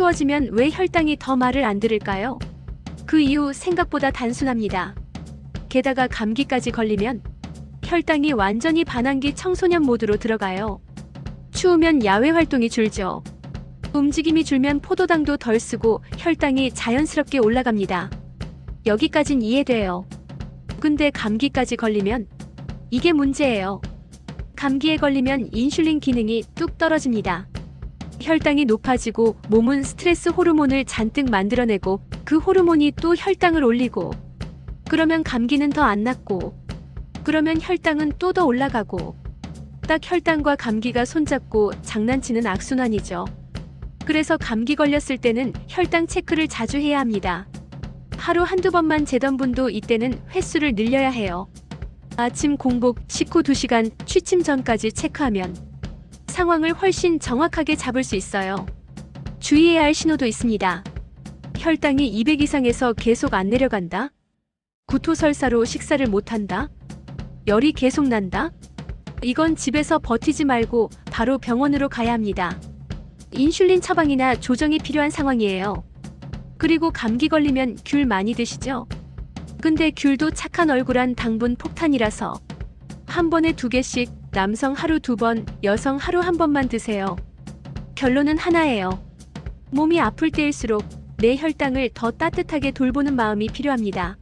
추워지면 왜 혈당이 더 말을 안 들을까요? 그 이유 생각보다 단순합니다. 게다가 감기까지 걸리면 혈당이 완전히 반항기 청소년 모드로 들어가요. 추우면 야외 활동이 줄죠. 움직임이 줄면 포도당도 덜 쓰고 혈당이 자연스럽게 올라갑니다. 여기까진 이해돼요. 근데 감기까지 걸리면 이게 문제예요. 감기에 걸리면 인슐린 기능이 뚝 떨어집니다. 혈당이 높아지고 몸은 스트레스 호르몬을 잔뜩 만들어내고 그 호르몬이 또 혈당을 올리고 그러면 감기는 더 안 낫고 그러면 혈당은 또 더 올라가고 딱 혈당과 감기가 손잡고 장난치는 악순환이죠. 그래서 감기 걸렸을 때는 혈당 체크를 자주 해야 합니다. 하루 한두 번만 재던 분도 이때는 횟수를 늘려야 해요. 아침 공복 식후 2시간 취침 전까지 체크하면 상황을 훨씬 정확하게 잡을 수 있어요. 주의해야 할 신호도 있습니다. 혈당이 200 이상에서 계속 안 내려간다? 구토설사로 식사를 못한다? 열이 계속 난다? 이건 집에서 버티지 말고 바로 병원으로 가야 합니다. 인슐린 처방이나 조정이 필요한 상황이에요. 그리고 감기 걸리면 귤 많이 드시죠? 근데 귤도 착한 얼굴한 당분 폭탄이라서 한 번에 두 개씩 남성 하루 두 번, 여성 하루 한 번만 드세요. 결론은 하나예요. 몸이 아플 때일수록 내 혈당을 더 따뜻하게 돌보는 마음이 필요합니다.